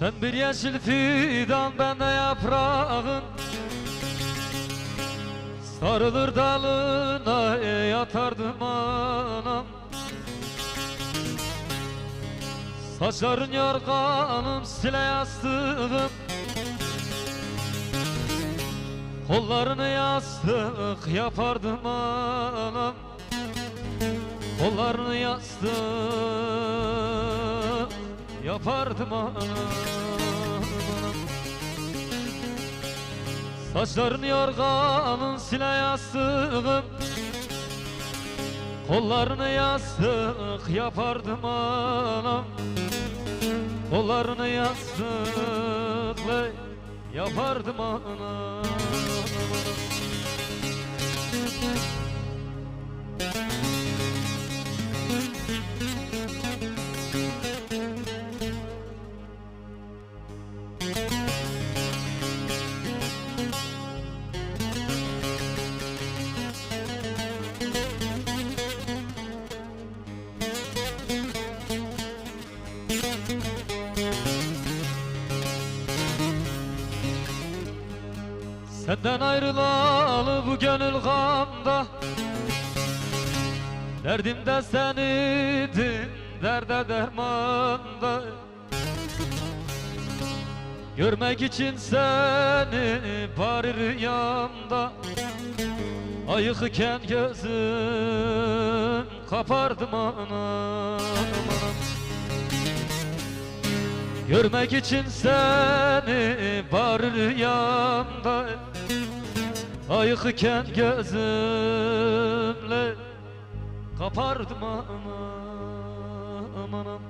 Sen bir yeşil fidan ben de yaprağın. Sarılır dalına e, yatardım anam Saçların yorganım sile yastığım. Kollarını yastık yapardım anam Kollarını yastık yapardım anam Saçlarını yorganın sile yastığım Kollarını yastık yapardım anam. Kollarını yastıkla yapardım anam Senden ayrılalı bu gönül gamda. Derdimde sen idin, derde dermanda. Görmek için seni bari rüyamda. Ayıkıken gözüm kapardım anam. Görmek için seni bari rüyamda Ayıkıken gözümle kapardım anam anam